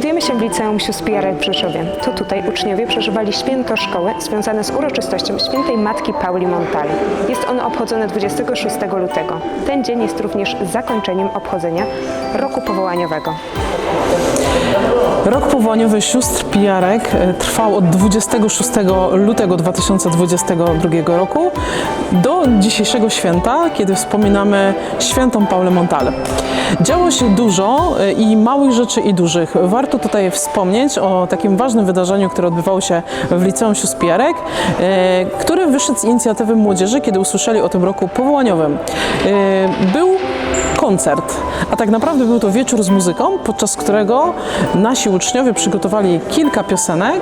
Znajdujemy się w liceum Siuspijarek w Rzeszowie. To tutaj uczniowie przeżywali święto szkoły związane z uroczystością świętej Matki Pauli Montali. Jest ono obchodzone 26 lutego. Ten dzień jest również zakończeniem obchodzenia roku powołaniowego. Rok powołaniowy sióstr Pijarek e, trwał od 26 lutego 2022 roku do dzisiejszego święta, kiedy wspominamy świętą Paulę Montale. Działo się dużo e, i małych rzeczy i dużych. Warto tutaj wspomnieć o takim ważnym wydarzeniu, które odbywało się w Liceum Sióstr Pijarek, e, który wyszedł z inicjatywy młodzieży, kiedy usłyszeli o tym roku powołaniowym. Był koncert, a tak naprawdę był to wieczór z muzyką, podczas którego nasi uczniowie przygotowali kilka piosenek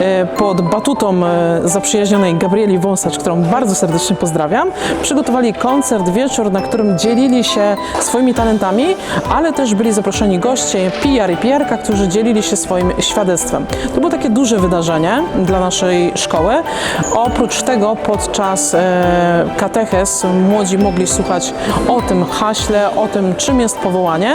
e, pod batutą e, zaprzyjaźnionej Gabrieli Wąsacz, którą bardzo serdecznie pozdrawiam. Przygotowali koncert, wieczór, na którym dzielili się swoimi talentami, ale też byli zaproszeni goście, PR i PR-ka, którzy dzielili się swoim świadectwem. To było takie duże wydarzenie dla naszej szkoły. Oprócz tego podczas e, kateches młodzi mogli słuchać o tym haśle, o tym, czym jest powołanie.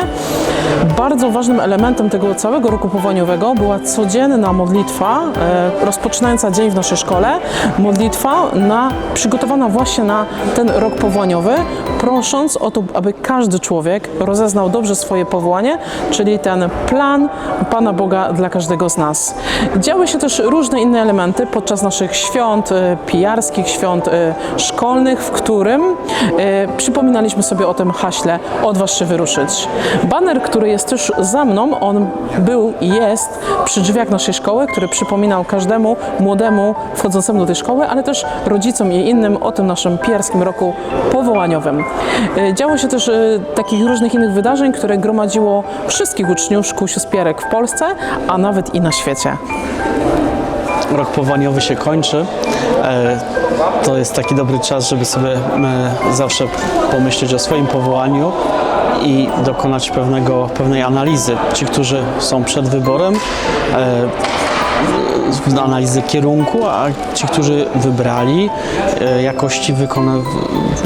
Bardzo ważnym elementem tego całego roku powołaniowego była codzienna modlitwa, e, rozpoczynająca dzień w naszej szkole. Modlitwa na, przygotowana właśnie na ten rok powołaniowy, prosząc o to, aby każdy człowiek rozeznał dobrze swoje powołanie, czyli ten plan Pana Boga dla każdego z nas. Działy się też różne inne elementy podczas naszych świąt e, pijarskich, świąt e, szkolnych, w którym przypominaliśmy sobie o tym haśle odważ się wyruszyć. Baner, który jest też za mną, on był i jest przy drzwiach naszej szkoły, który przypominał każdemu młodemu wchodzącemu do tej szkoły, ale też rodzicom i innym o tym naszym pijarskim roku powołaniowym. E, Działo się też e, takich różnych innych wydarzeń, które gromadziło wszystkich uczniów szkół sióstpierek w Polsce, a nawet i na świecie. rok powołaniowy się kończy. E, To jest taki dobry czas, żeby sobie zawsze pomyśleć o swoim powołaniu i dokonać pewnego, pewnej analizy. Ci, którzy są przed wyborem, e, analizy kierunku, a ci, którzy wybrali e, jakości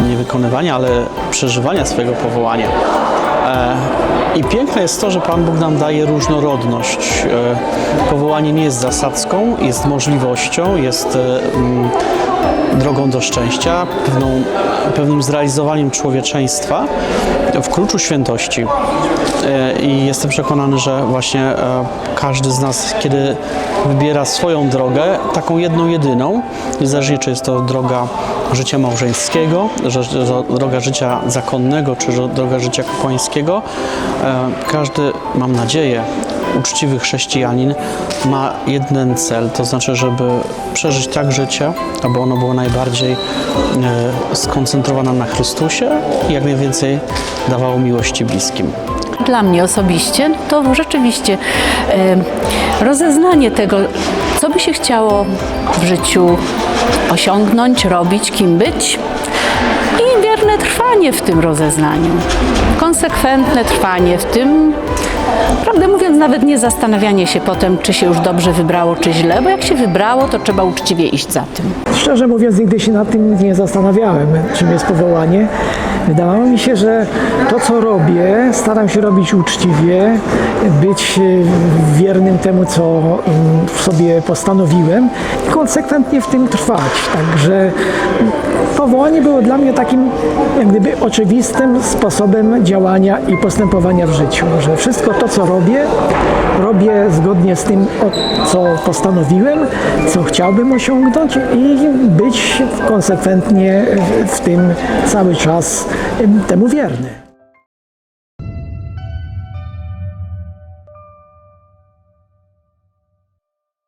nie wykonywania, ale przeżywania swojego powołania. E, I piękne jest to, że Pan Bóg nam daje różnorodność. Powołanie nie jest zasadzką, jest możliwością, jest drogą do szczęścia, pewną, pewnym zrealizowaniem człowieczeństwa w kluczu świętości. E, I jestem przekonany, że właśnie e, każdy z nas, kiedy wybiera swoją drogę, taką jedną, jedyną, niezależnie czy jest to droga życia małżeńskiego, że, że droga życia zakonnego, czy droga życia kapłańskiego, e, każdy, mam nadzieję, uczciwy chrześcijanin ma jeden cel, to znaczy, żeby przeżyć tak życie, aby ono było najbardziej e, skoncentrowane na Chrystusie i jak najwięcej dawało miłości bliskim. Dla mnie osobiście to rzeczywiście rozeznanie tego, co by się chciało w życiu osiągnąć, robić, kim być i wierne trwanie w tym rozeznaniu. Konsekwentne trwanie w tym, prawdę mówiąc, nawet nie zastanawianie się potem, czy się już dobrze wybrało, czy źle, bo jak się wybrało, to trzeba uczciwie iść za tym. Szczerze mówiąc, nigdy się nad tym nie zastanawiałem, czym jest powołanie. Wydawało mi się, że to, co robię, staram się robić uczciwie, być e, wiernym temu, co mm, w sobie postanowiłem, i konsekwentnie w tym trwać. Także powołanie było dla mnie takim, jak gdyby, oczywistym sposobem działania i postępowania w życiu, że wszystko to, co robię, robię zgodnie z tym, co postanowiłem, co chciałbym osiągnąć i być konsekwentnie w- tym cały czas em, temu wierny.